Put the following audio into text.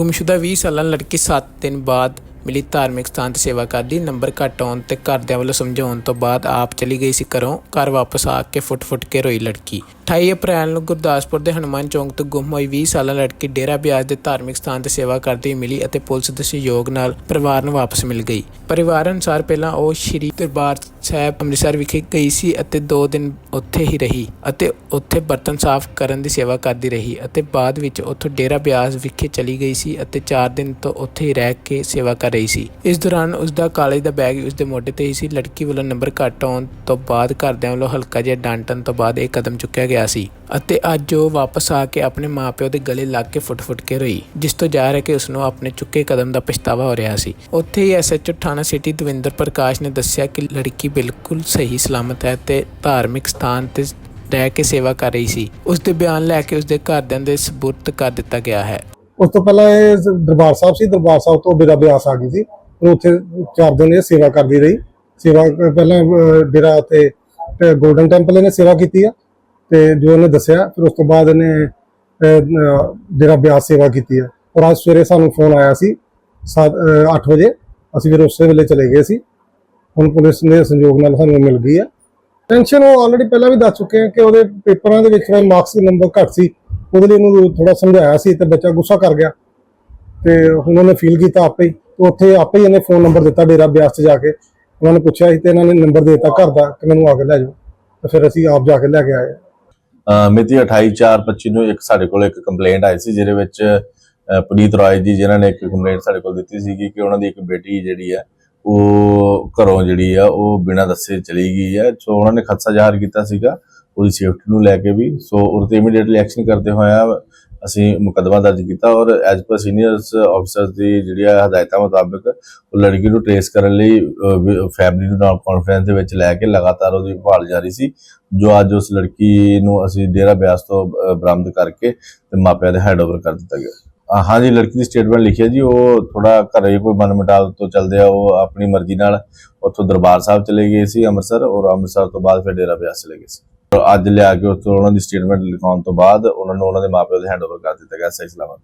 ਗੁੰਮਸ਼ੁਦਾ 20 ਸਾਲਾਂ ਲੜਕੀ 7 ਦਿਨ ਬਾਅਦ ਮਿਲੀ ਧਾਰਮਿਕ ਸਥਾਨ ਤੇ ਸੇਵਾ ਕਰਦੀ। ਨੰਬਰ ਘੱਟ ਆਉਣ ਤੇ ਘਰਦਿਆਂ ਵੱਲੋਂ ਸਮਝਾਉਣ ਤੋਂ ਬਾਅਦ ਆਪ ਚਲੀ ਗਈ ਸੀ ਘਰੋਂ। ਘਰ ਵਾਪਸ ਆ ਕੇ ਫੁੱਟ-ਫੁੱਟ ਕੇ ਰੋਈ ਲੜਕੀ। 28 ਅਪ੍ਰੈਲ ਨੂੰ ਗੁਰਦਾਸਪੁਰ ਦੇ ਹਨੂਮਾਨ ਚੌਂਕ ਤੋਂ ਗੁੰਮ ਹੋਈ 20 ਸਾਲਾ ਲੜਕੀ ਡੇਰਾ ਬਿਆਸ ਦੇ ਧਾਰਮਿਕ ਸਥਾਨ ਤੇ ਸੇਵਾ ਕਰਦੀ ਮਿਲੀ ਅਤੇ ਪੁਲਿਸ ਦੇ ਸਹਿਯੋਗ ਨਾਲ ਪਰਿਵਾਰ ਨੂੰ ਵਾਪਸ ਮਿਲ ਗਈ। ਪਰਿਵਾਰ ਅਨੁਸਾਰ ਪਹਿਲਾਂ ਉਹ ਸ਼੍ਰੀ ਦਰਬਾਰ ਸਾਹਿਬ ਅੰਮ੍ਰਿਤਸਰ ਵਿਖੇ ਗਈ ਸੀ ਅਤੇ 2 ਦਿਨ ਉੱਥੇ ਹੀ ਰਹੀ ਅਤੇ ਉੱਥੇ ਬਰਤਨ ਸਾਫ਼ ਕਰਨ ਦੀ ਸੇਵਾ ਕਰਦੀ ਰਹੀ ਅਤੇ ਬਾਅਦ ਵਿੱਚ ਉੱਥੋਂ ਡੇਰਾ ਬਿਆਸ ਵਿਖੇ ਚਲੀ ਗਈ ਸੀ ਅਤੇ 4 ਦਿਨ ਤੋਂ ਉੱਥੇ ਹੀ ਰਹਿ ਕੇ ਸੇਵਾ ਕਰ ਰਹੀ ਸੀ। ਇਸ ਦੌਰਾਨ ਉਸ ਦਾ ਕਾਲਜ ਦਾ ਬੈਗ ਉਸ ਦੇ ਮੋਢੇ ਤੇ ਹੀ ਸੀ। ਲੜਕੀ ਵੱਲੋਂ ਨੰਬਰ ਘੱਟ ਆਉਣ ਤੋਂ ਬਾਅਦ ਘਰਦਿਆਂ ਵੱਲੋਂ ਹਲਕਾ ਜਿਹਾ ਡਾਂਟਣ ਤੋਂ ਬਾਅਦ ਇਹ ਕਦਮ ਚੁੱਕਿਆ ਗਿਆ ਸੀ। ਅਤੇ ਅੱਜ ਉਹ ਵਾਪਸ ਆ ਕੇ ਆਪਣੇ ਮਾਪਿਓ ਦੇ ਗਲੇ ਲੱਗ ਕੇ ਫੁੱਟ-ਫੁੱਟ ਕੇ ਰੋਈ, ਜਿਸ ਤੋਂ ਜ਼ਾਹਿਰ ਹੈ ਕਿ ਉਸ ਨੂੰ ਆਪਣੇ ਚੁੱਕੇ ਕਦਮ ਦਾ ਪਛਤਾਵਾ ਹੋ ਰਿਹਾ ਸੀ। ਉੱਥੇ ਹੀ ਐਸਐਚਓ ਥਾਣਾ ਸਿਟੀ ਦਵਿੰਦਰ ਪ੍ਰਕਾਸ਼ ਨੇ ਦੱਸਿਆ ਕਿ ਲੜਕੀ ਬਿਲਕੁਲ ਸਹੀ ਸਲਾਮਤ ਹੈ ਤੇ ਧਾਰਮਿਕ ਸਥਾਨ ਤੇ ਰਹਿ ਕੇ ਸੇਵਾ ਕਰ ਰਹੀ ਸੀ। ਉਸ ਦੇ ਬਿਆਨ ਲੈ ਕੇ ਉਸ ਦੇ ਘਰਦਿਆਂ ਦੇ ਸਬੂਤ ਕਰ ਦਿੱਤਾ ਗਿਆ ਹੈ। ਉਸ ਤੋਂ ਪਹਿਲਾਂ ਇਹ ਦਰਬਾਰ ਸਾਹਿਬ ਸੀ, ਦਰਬਾਰ ਸਾਹਿਬ ਤੋਂ ਬਿਰਾ ਬਿਆਸ ਆ ਗਈ ਸੀ। ਫਿਰ ਉੱਥੇ ਚਾਰ ਦਿਨ ਇਹ ਸੇਵਾ ਕਰਦੀ ਰਹੀ। ਸੇਵਾ ਪਹਿਲਾਂ ਡੇਰਾ ਤੇ ਗੋਲਡਨ ਟੈਂਪਲ ਇਹਨੇ ਸੇਵਾ ਕੀਤੀ ਆ। ਤੇ ਜੋ ਇਹਨੇ ਦੱਸਿਆ, ਫਿਰ ਉਸ ਤੋਂ ਬਾਅਦ ਇਹਨੇ ਜਿਹੜਾ ਬਿਆਸ ਸੇਵਾ ਕੀਤੀ ਹੈ। ਔਰ ਅੱਜ ਸਵੇਰੇ ਸਾਨੂੰ ਫੋਨ ਆਇਆ ਸੀ 8 ਵਜੇ। ਅਸੀਂ ਫਿਰ ਉਸੇ ਵੇਲੇ ਚਲੇ ਗਏ ਸੀ। ਹੁਣ ਪੁਲਿਸ ਨੇ ਸੰਯੋਗ ਨਾਲ ਸਾਨੂੰ ਮਿਲ ਗਈ ਹੈ। ਟੈਨਸ਼ਨ ਉਹ ਆਲਰੇਡੀ ਪਹਿਲਾਂ ਵੀ ਦੱਸ ਚੁੱਕੇ ਆ ਕਿ ਉਹਦੇ ਪੇਪਰਾਂ ਦੇ ਵਿੱਚ ਮਾਰਕਸ ਨੰਬਰ ਘੱਟ ਸੀ। ਉਹਦੇ ਲਈ ਉਹਨੂੰ ਥੋੜਾ ਸਮਝਾਇਆ ਸੀ ਤੇ ਬੱਚਾ ਗੁੱਸਾ ਕਰ ਗਿਆ। ਤੇ ਹੁਣ ਉਹਨੇ ਫੀਲ ਕੀਤਾ ਆਪੇ ਹੀ। ਉੱਥੇ ਆਪੇ ਹੀ ਇਹਨੇ ਫੋਨ ਨੰਬਰ ਦਿੱਤਾ ਡੇਰਾ ਬਿਆਸ 'ਚ ਜਾ ਕੇ। ਉਹਨਾਂ ਨੇ ਪੁੱਛਿਆ ਸੀ ਤੇ ਇਹਨਾਂ ਨੇ ਨੰਬਰ ਦੇ ਦਿੱਤਾ ਘਰ ਦਾ ਕਿ ਮੈਨੂੰ ਆ ਕੇ ਲੈ ਜਾਓ। ਤੇ ਫਿਰ ਅਸੀਂ ਆਪ ਜਾ ਕੇ ਲੈ ਕੇ ਆਏ। ਅਹ ਮਿਤੀ 28/4/25 ਨੂੰ ਇੱਕ ਸਾਡੇ ਕੋਲ ਇੱਕ ਕੰਪਲੇਂਟ ਆਈ ਸੀ, ਜਿਹਦੇ ਵਿੱਚ ਅਹ ਪੁਨੀਤ ਰਾਏ ਜੀ ਜਿਨ੍ਹਾਂ ਨੇ ਇੱਕ ਕੰਪਲੇਂਟ ਸਾਡੇ ਕੋਲ ਦਿੱਤੀ ਸੀ ਕਿ ਉਹਨਾਂ ਦੀ ਇੱਕ ਬੇਟੀ ਜਿਹੜੀ ਹੈ ਉਹ ਘਰੋਂ ਜਿਹੜੀ ਆ, ਉਹ ਬਿਨਾਂ ਦੱਸੇ ਚਲੀ ਗਈ ਹੈ ਸੋ ਉਹਨਾਂ ਨੇ ਖਦਸ਼ਾ ਜ਼ਾਹਰ ਕੀਤਾ ਸੀਗਾ, ਉਹਦੀ ਸੇਫਟੀ ਨੂੰ ਲੈ ਕੇ ਵੀ। ਸੋ ਉਹਦੇ ਤੇ ਇਮੀਡੀਏਟਲੀ ਐਕਸ਼ਨ ਕਰਦੇ ਹੋਇਆ ਅਸੀਂ ਮੁਕੱਦਮਾ ਦਰਜ ਕੀਤਾ ਔਰ ਐਜ਼ ਪਰ ਸੀਨੀਅਰਸ ਆਫੀਸਰਸ ਦੀ ਜਿਹੜੀ ਆ ਹਦਾਇਤਾਂ ਮੁਤਾਬਕ ਉਹ ਲੜਕੀ ਨੂੰ ਟ੍ਰੇਸ ਕਰਨ ਲਈ ਫੈਮਿਲੀ ਨੂੰ ਨਾਲ ਕਾਨਫਰੰਸ ਦੇ ਵਿੱਚ ਲੈ ਕੇ ਲਗਾਤਾਰ ਉਹਦੀ ਭਾਲ ਜਾਰੀ ਸੀ ਜੋ ਅੱਜ ਉਸ ਲੜਕੀ ਨੂੰ ਅਸੀਂ ਡੇਰਾ ਬਿਆਸ ਤੋਂ ਬਰਾਮਦ ਕਰਕੇ ਤੇ ਮਾਪਿਆਂ ਦੇ ਹੈਂਡਓਵਰ ਕਰ ਦਿੱਤਾ ਗਿਆ। ਅਹ, ਹਾਂਜੀ ਲੜਕੀ ਦੀ ਸਟੇਟਮੈਂਟ ਲਿਖੀ ਹੈ ਜੀ ਉਹ ਥੋੜਾ ਘਰੇ ਕੋਈ ਮਨਮਟਾਵ ਤੋਂ ਚੱਲਦੇ ਆ ਉਹ ਆਪਣੀ ਮਰਜ਼ੀ ਨਾਲ ਉੱਥੋਂ ਦਰਬਾਰ ਸਾਹਿਬ ਚਲੇ ਗਏ ਸੀ ਅੰਮ੍ਰਿਤਸਰ ਔਰ ਅੰਮ੍ਰਿਤਸਰ ਤੋਂ ਬਾਅਦ ਫਿਰ ਡੇਰਾ ਬਿਆਸ ਚਲੇ ਗਏ ਸੀ। ਅੱਜ ਲਿਆ ਕੇ ਉੱਥੋਂ ਉਹਨਾਂ ਦੀ ਸਟੇਟਮੈਂਟ ਲਿਖਾਉਣ ਤੋਂ ਬਾਅਦ ਉਹਨਾਂ ਨੂੰ ਉਹਨਾਂ ਦੇ ਮਾਪਿਆਂ ਦੇ ਹੈਂਡਓਵਰ ਕਰ ਦਿੱਤਾ ਗਿਆ ਸਹੀ ਸਲਾਮਤ।